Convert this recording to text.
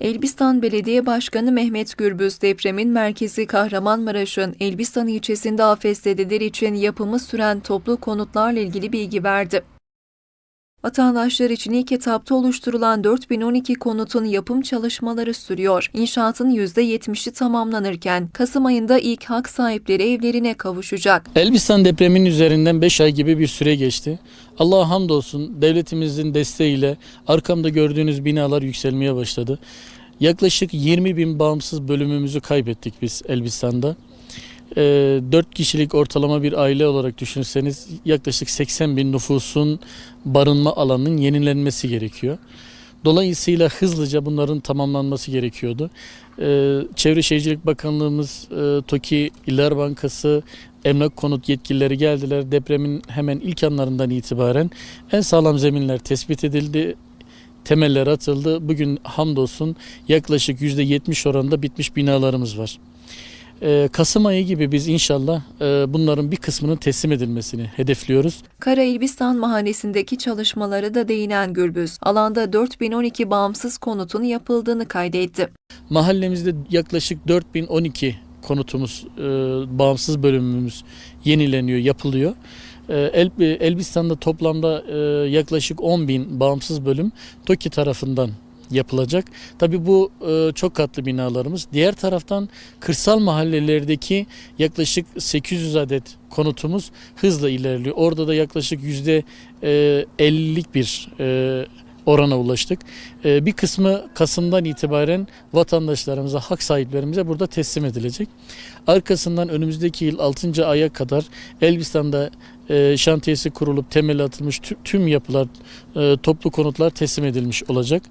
Elbistan Belediye Başkanı Mehmet Gürbüz depremin merkezi Kahramanmaraş'ın Elbistan ilçesinde afetzedeler için yapımı süren toplu konutlarla ilgili bilgi verdi. Vatandaşlar için ilk etapta oluşturulan 4012 konutun yapım çalışmaları sürüyor. İnşaatın %70'i tamamlanırken Kasım ayında ilk hak sahipleri evlerine kavuşacak. Elbistan depreminin üzerinden 5 ay gibi bir süre geçti. Allah'a hamdolsun devletimizin desteğiyle arkamda gördüğünüz binalar yükselmeye başladı. Yaklaşık 20 bin bağımsız bölümümüzü kaybettik biz Elbistan'da. 4 kişilik ortalama bir aile olarak düşünürseniz yaklaşık 80 bin nüfusun barınma alanının yenilenmesi gerekiyor. Dolayısıyla hızlıca bunların tamamlanması gerekiyordu. Ee, Çevre Şehircilik Bakanlığımız, e, TOKİ, İller Bankası, emlak konut yetkilileri geldiler. Depremin hemen ilk anlarından itibaren en sağlam zeminler tespit edildi. Temeller atıldı. Bugün hamdolsun yaklaşık %70 oranında bitmiş binalarımız var. Ee, Kasım ayı gibi biz inşallah e, bunların bir kısmının teslim edilmesini hedefliyoruz. Kara Elbistan mahallesindeki çalışmaları da değinen Gürbüz, alanda 4012 bağımsız konutun yapıldığını kaydetti. Mahallemizde yaklaşık 4012 konutumuz, e, bağımsız bölümümüz yenileniyor, yapılıyor. E, El, Elbistan'da toplamda e, yaklaşık 10 bin bağımsız bölüm TOKİ tarafından yapılacak. Tabi bu e, çok katlı binalarımız. Diğer taraftan kırsal mahallelerdeki yaklaşık 800 adet konutumuz hızla ilerliyor. Orada da yaklaşık yüzde e, 50'lik bir e, orana ulaştık. E, bir kısmı Kasım'dan itibaren vatandaşlarımıza, hak sahiplerimize burada teslim edilecek. Arkasından önümüzdeki yıl 6. aya kadar Elbistan'da e, şantiyesi kurulup temeli atılmış tüm, tüm yapılar, e, toplu konutlar teslim edilmiş olacak.